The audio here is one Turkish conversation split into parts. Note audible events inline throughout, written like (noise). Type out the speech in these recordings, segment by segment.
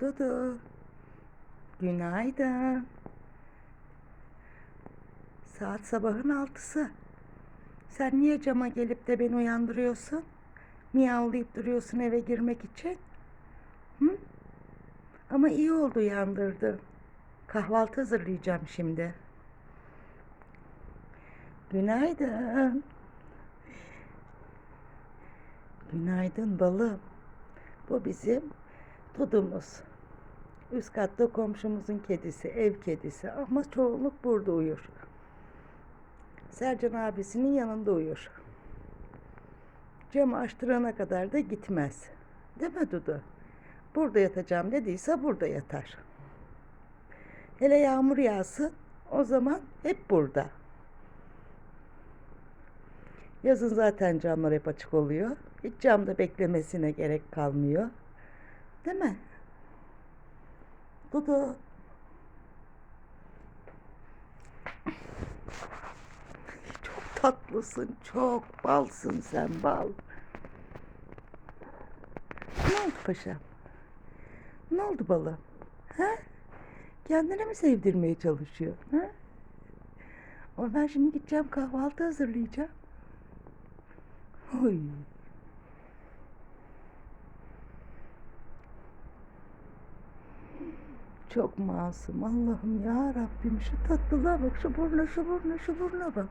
Dudu. Günaydın. Saat sabahın altısı. Sen niye cama gelip de beni uyandırıyorsun? Miyavlayıp duruyorsun eve girmek için. Hı? Ama iyi oldu uyandırdı. Kahvaltı hazırlayacağım şimdi. Günaydın. Günaydın balım. Bu bizim Dudumuz. Üst katta komşumuzun kedisi, ev kedisi ama çoğunluk burada uyur. Sercan abisinin yanında uyur. Camı açtırana kadar da gitmez. Değil mi Dudu? Burada yatacağım dediyse burada yatar. Hele yağmur yağsın o zaman hep burada. Yazın zaten camlar hep açık oluyor. Hiç camda beklemesine gerek kalmıyor. Değil mi? Dudu. Çok tatlısın, çok balsın sen bal. Ne oldu paşam? Ne oldu balım? Ha? Kendine mi sevdirmeye çalışıyor? Ha? Ama ben şimdi gideceğim kahvaltı hazırlayacağım. Oy. Çok masum Allah'ım ya Rabbim şu tatlılığa bak şu burna şu burna şu burna bak.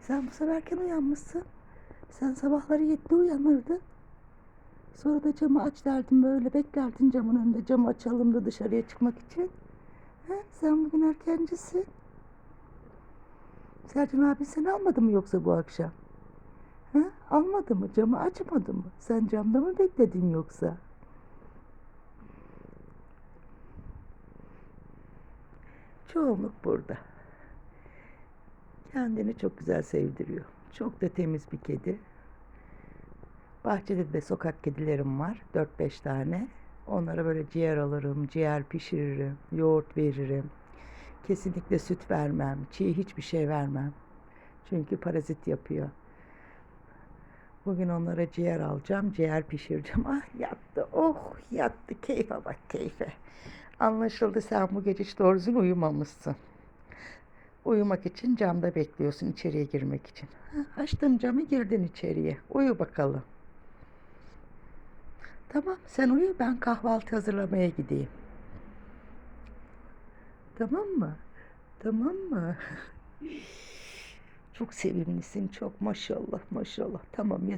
Sen bu sefer erken uyanmışsın. Sen sabahları yedide uyanırdın. Sonra da camı aç derdin böyle beklerdin camın önünde camı açalım da dışarıya çıkmak için. He, sen bugün erkencisin. Sercan abi seni almadı mı yoksa bu akşam? Ha? Almadı mı? Camı açmadı mı? Sen camda mı bekledin yoksa? Çoğunluk burada. Kendini çok güzel sevdiriyor. Çok da temiz bir kedi. Bahçede de sokak kedilerim var. 4-5 tane. Onlara böyle ciğer alırım, ciğer pişiririm, yoğurt veririm. Kesinlikle süt vermem, çiğ hiçbir şey vermem. Çünkü parazit yapıyor. Bugün onlara ciğer alacağım, ciğer pişireceğim. Ah yattı, oh yattı. Keyfe bak keyfe. Anlaşıldı sen bu gece hiç doğru düzgün uyumamışsın. Uyumak için camda bekliyorsun içeriye girmek için. Ha, açtım camı girdin içeriye. Uyu bakalım. Tamam sen uyu ben kahvaltı hazırlamaya gideyim. Tamam mı? Tamam mı? (laughs) Çok sevimlisin çok maşallah maşallah. Tamam yat.